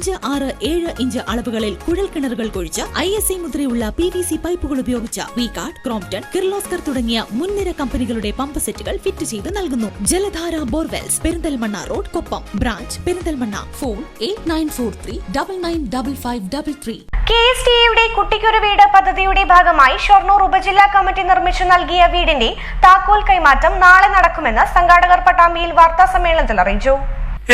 അഞ്ച് ആറ് ഏഴ് ഇഞ്ച് അളവുകളിൽ കുഴൽ കിണറുകൾ കുഴിച്ച് ഐ എസ് ഐ മുദ്രയുള്ള പി വി സി പൈപ്പുകൾ ഉപയോഗിച്ച വി കാർഡ് ക്രോംപ്ടൺ കിർലോസ്കർ തുടങ്ങിയ മുൻനിര കമ്പനികളുടെ പമ്പ് സെറ്റുകൾ ഫിറ്റ് ചെയ്ത് നൽകുന്നു. Jaladhara borewells Perinthalmanna road Koppam branch Perinthalmanna phone eight nine four three double nine double five double three. K S T യുടെ കുട്ടിക്കൊരു വീട് പദ്ധതിയുടെ ഭാഗമായി ഷൊർണൂർ ഉപജില്ലാ കമ്മിറ്റി നിർമ്മിച്ചു നൽകിയ വീടിന്റെ താക്കോൽ കൈമാറ്റം നാളെ നടക്കുമെന്ന് സംഘാടകർ പട്ടാമ്പിയിൽ വാർത്താ സമ്മേളനത്തിൽ അറിയിച്ചു.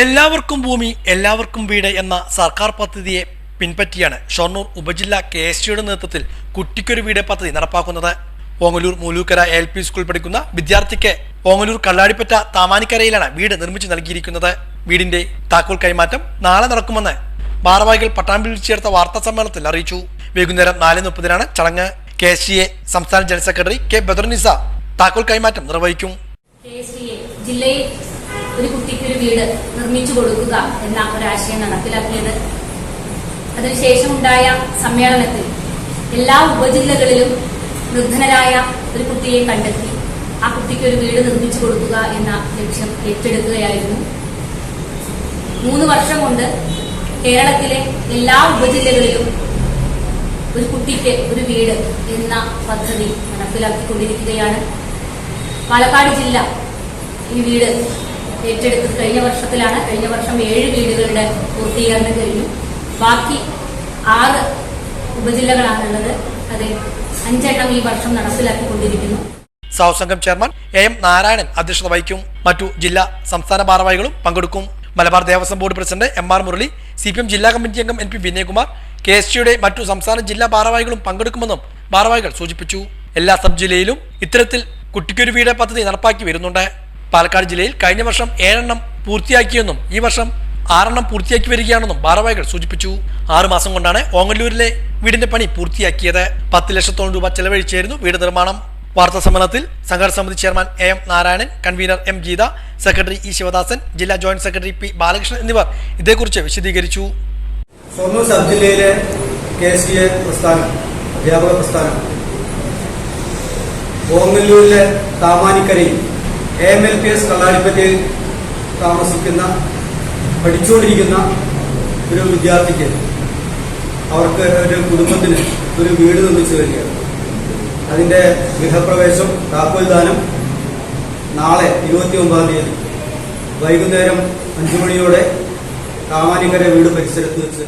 എല്ലാവർക്കും ഭൂമി എല്ലാവർക്കും വീട് എന്ന സർക്കാർ പദ്ധതിയെ പിൻപറ്റിയാണ് ഷൊർണൂർ ഉപജില്ല കെ എസ് ടിയുടെ നേതൃത്വത്തിൽ കുട്ടിക്കൊരു വീട് പദ്ധതി നടപ്പാക്കുന്നത്. Ongallur Moolukkara L P school പഠിക്കുന്ന വിദ്യാർത്ഥിക്ക് ഓങ്ങലൂർ കള്ളാടിപ്പറ്റ താമാനിക്കരയിലാണ് വീട് നിർമ്മിച്ചു നൽകിയിരിക്കുന്നത്. വീടിന്റെ താക്കോൽ കൈമാറ്റം നാളെ നടക്കുമെന്ന് ഭാരവാഹികൾ പട്ടാമ്പിൽ ചേർത്ത വാർത്താ സമ്മേളനത്തിൽ അറിയിച്ചു. വൈകുന്നേരം നാല് മുപ്പതിനാണ് ചടങ്ങ്. കെ എസ് എ സംസ്ഥാന ജനറൽ സെക്രട്ടറി കെ ബദർനിസ താക്കോൽ കൈമാറ്റം നിർവഹിക്കും. ജില്ലയിൽ ഒരു കുട്ടിക്ക് ഒരു വീട് നിർമ്മിച്ചു കൊടുക്കുക എന്ന ഒരാശയം നടപ്പിലാക്കിയത്. അതിനുശേഷം ഉണ്ടായ സമ്മേളനത്തിൽ എല്ലാ ഉപജില്ലകളിലും വൃദ്ധനരായ ഒരു കുട്ടിയെ കണ്ടെത്തി. ആ കുട്ടിക്ക് ഒരു വീട് നിർമ്മിച്ചു കൊടുക്കുക എന്ന ലക്ഷ്യം ഏറ്റെടുക്കുകയായിരുന്നു. മൂന്ന് വർഷം കൊണ്ട് കേരളത്തിലെ എല്ലാ ഉപജില്ലകളിലും ഒരു കുട്ടിക്ക് ഒരു വീട് എന്ന പദ്ധതി നടപ്പിലാക്കിക്കൊണ്ടിരിക്കുകയാണ്. പാലക്കാട് ജില്ല ഈ വീട് ഏറ്റെടുത്തത് കഴിഞ്ഞ വർഷത്തിലാണ്. കഴിഞ്ഞ വർഷം ഏഴ് വീടുകളുടെ പൂർത്തീകരണം കഴിഞ്ഞു. ബാക്കി ആറ് ഉപജില്ലകളാണുള്ളത് അത് അഞ്ചെണ്ണം ഈ വർഷം നടപ്പിലാക്കിക്കൊണ്ടിരിക്കുന്നു. സൗത്ത് സംഘം ചെയർമാൻ എ എം നാരായണൻ അധ്യക്ഷത വഹിക്കും. മറ്റു ജില്ലാ സംസ്ഥാന ഭാരവാഹികളും പങ്കെടുക്കും. Malabar Devaswom board president M R Murali C P M ജില്ലാ കമ്മിറ്റി അംഗം N P Vinayakumar K S ടിയുടെ മറ്റു സംസ്ഥാന ജില്ലാ ഭാരവാഹികളും പങ്കെടുക്കുമെന്നും ഭാരവാഹികൾ സൂചിപ്പിച്ചു. എല്ലാ സബ് ജില്ലയിലും ഇത്തരത്തിൽ കുട്ടിക്കൊരു വീട് പദ്ധതി നടപ്പാക്കി വരുന്നുണ്ട്. പാലക്കാട് ജില്ലയിൽ കഴിഞ്ഞ വർഷം ഏഴെണ്ണം പൂർത്തിയാക്കിയെന്നും ഈ വർഷം ആറെണ്ണം പൂർത്തിയാക്കി വരികയാണെന്നും ഭാരവാഹികൾ സൂചിപ്പിച്ചു. ആറുമാസം കൊണ്ടാണ് ഓങ്ങല്ലൂരിലെ വീടിന്റെ പണി പൂർത്തിയാക്കിയത്. പത്ത് ലക്ഷത്തോളം രൂപ ചെലവഴിച്ചായിരുന്നു വീട് നിർമ്മാണം. വാർത്താ സമ്മേളനത്തിൽ സംഘടന സമിതി chairman A M Narayanan convenor M Geetha secretary E Sivadasan ജില്ലാ ജോയിന്റ് സെക്രട്ടറി പി ബാലകൃഷ്ണൻ എന്നിവർ ഇതേക്കുറിച്ച് വിശദീകരിച്ചു. സബ് ജില്ലയിലെ കെ സി എ പ്രസ്ഥാനം അധ്യാപക പ്രസ്ഥാനം. ഓങ്ങല്ലൂരിലെ താമാനിക്കരയിൽ A M L P S കള്ളാടിപ്പറ്റയിൽ താമസിക്കുന്ന പഠിച്ചുകൊണ്ടിരിക്കുന്ന ഒരു വിദ്യാർത്ഥിക്ക് അവർക്ക് ഒരു കുടുംബത്തിന് ഒരു വീട് നിർമ്മിച്ചു വരികയാണ് അതിന്റെ ഗൃഹപ്രവേശം താക്കോൽദാനം നാളെ ഇരുപത്തി ഒമ്പതാം തീയതി. വൈകുന്നേരം അഞ്ചു മണിയോടെ താമാനിക്കര വീട് പരിസരത്ത് വെച്ച്